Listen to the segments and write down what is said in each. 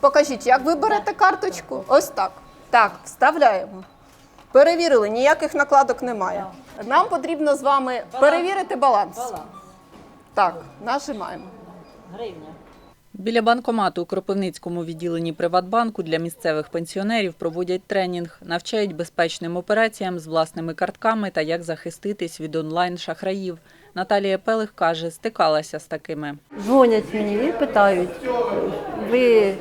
Покажіть, як ви берете карточку? Ось так. Так, вставляємо. Перевірили, ніяких накладок немає. Нам потрібно з вами перевірити баланс. Так, нажимаємо. Гривня. Біля банкомату у Кропивницькому відділенні Приватбанку для місцевих пенсіонерів проводять тренінг, навчають безпечним операціям з власними картками та як захиститись від онлайн-шахраїв. Наталія Пелих каже, стикалася з такими. Дзвонять мені і питають, ви,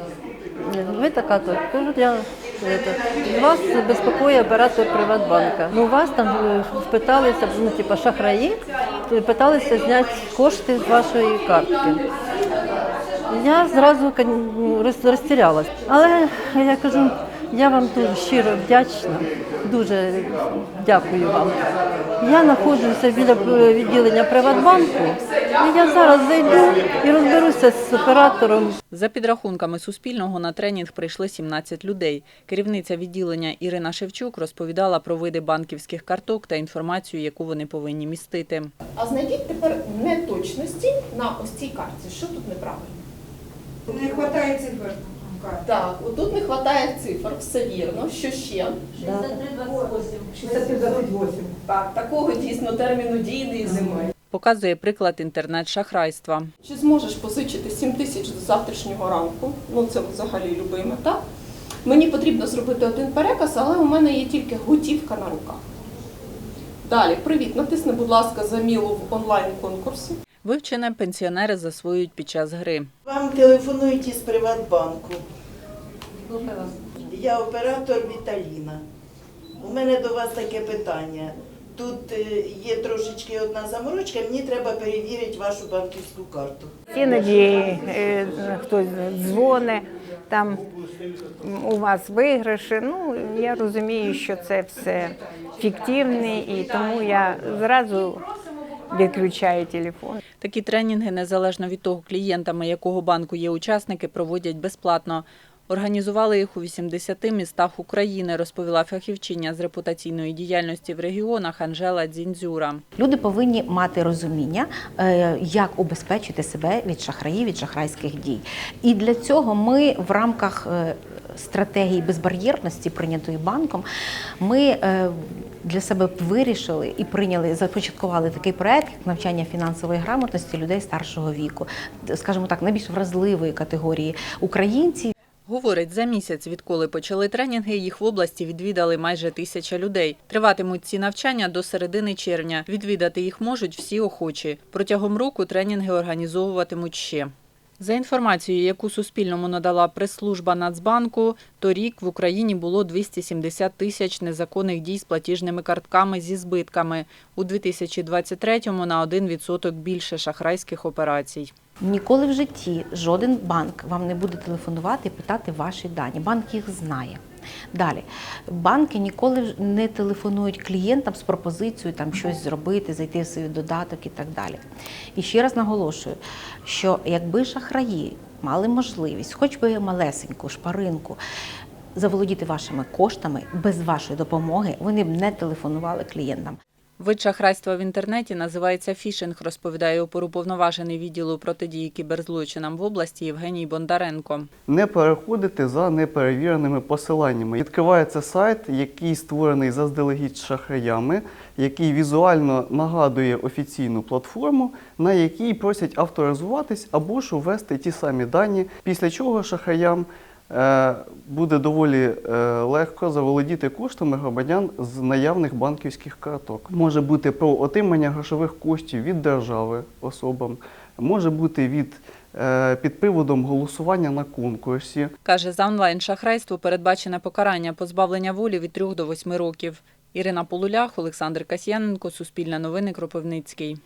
ви така то кажу, я вас безпокоїть оператор Приватбанка. Ну, вас там е, спиталися, ну, типу, шахраї, питалися зняти кошти з вашої картки. Я зразу ну, роз- розтірялась. Але я кажу, я вам дуже щиро вдячна, дуже дякую вам. Я знаходжуся біля е, відділення Приватбанку, і я зараз зайду і розберуся з оператором. За підрахунками Суспільного на тренінг прийшли 17 людей. Керівниця відділення Ірина Шевчук розповідала про види банківських карток та інформацію, яку вони повинні містити. А знайдіть тепер неточності на ось цій картці. Що тут неправильно? Не вистачає цифр. Так, отут не вистачає цифр, все вірно. Що ще? 63-28. Так, такого дійсно терміну дії не існує. Показує приклад інтернет-шахрайства. Чи зможеш позичити 7 тисяч до завтрашнього ранку? Ну це взагалі любий мета. Мені потрібно зробити один переказ, але у мене є тільки готівка на руках. Далі, привіт, натисни, будь ласка, замілу в онлайн-конкурсі. Вивчене пенсіонери засвоюють під час гри. Вам телефонують із Приватбанку. Я оператор Віталіна. У мене до вас таке питання. Тут е, є трошечки одна заморочка, мені треба перевірити вашу банківську карту. Іноді е, хтось дзвонить, там у вас виграші. Ну, я розумію, що це все фіктивне, і тому я зразу відключаю телефон. Такі тренінги, незалежно від того, клієнтами якого банку є учасники, проводять безплатно. Організували їх у 80 містах України, розповіла фахівчиня з репутаційної діяльності в регіонах Анжела Дзіндзюра. Люди повинні мати розуміння, е, як убезпечити себе від шахраїв, від шахрайських дій. І для цього ми в рамках е, стратегії безбар'єрності, прийнятої банком, ми е, для себе вирішили і прийняли, започаткували такий проект, як навчання фінансової грамотності людей старшого віку, скажімо так, найбільш вразливої категорії українців. Говорить, за місяць, відколи почали тренінги, їх в області відвідали майже тисяча людей. Триватимуть ці навчання до середини червня. Відвідати їх можуть всі охочі. Протягом року тренінги організовуватимуть ще. За інформацією, яку Суспільному надала прес-служба Нацбанку, торік в Україні було 270 тисяч незаконних дій з платіжними картками зі збитками. У 2023-му на 1% більше шахрайських операцій. Ніколи в житті жоден банк вам не буде телефонувати і питати ваші дані. Банк їх знає. Далі, банки ніколи не телефонують клієнтам з пропозицією там щось зробити, зайти в свій додаток і так далі. І ще раз наголошую, що якби шахраї мали можливість, хоч би малесеньку шпаринку, заволодіти вашими коштами без вашої допомоги, вони б не телефонували клієнтам. Вид шахрайства в інтернеті називається фішинг, розповідає оперуповноважений відділу протидії кіберзлочинам в області Євгеній Бондаренко. не переходити за неперевіреними посиланнями. Відкривається сайт, який створений заздалегідь шахраями, який візуально нагадує офіційну платформу, на якій просять авторизуватись або ж ввести ті самі дані, після чого шахраям буде доволі е, легко заволодіти коштами громадян з наявних банківських карток. Може бути про отримання грошових коштів від держави особам, може бути від е, під приводом голосування на конкурсі. Каже, за онлайн-шахрайство передбачене покарання позбавлення волі від 3 до 8 років. Ірина Полулях, Олександр Касьяненко, Суспільне новини, Кропивницький.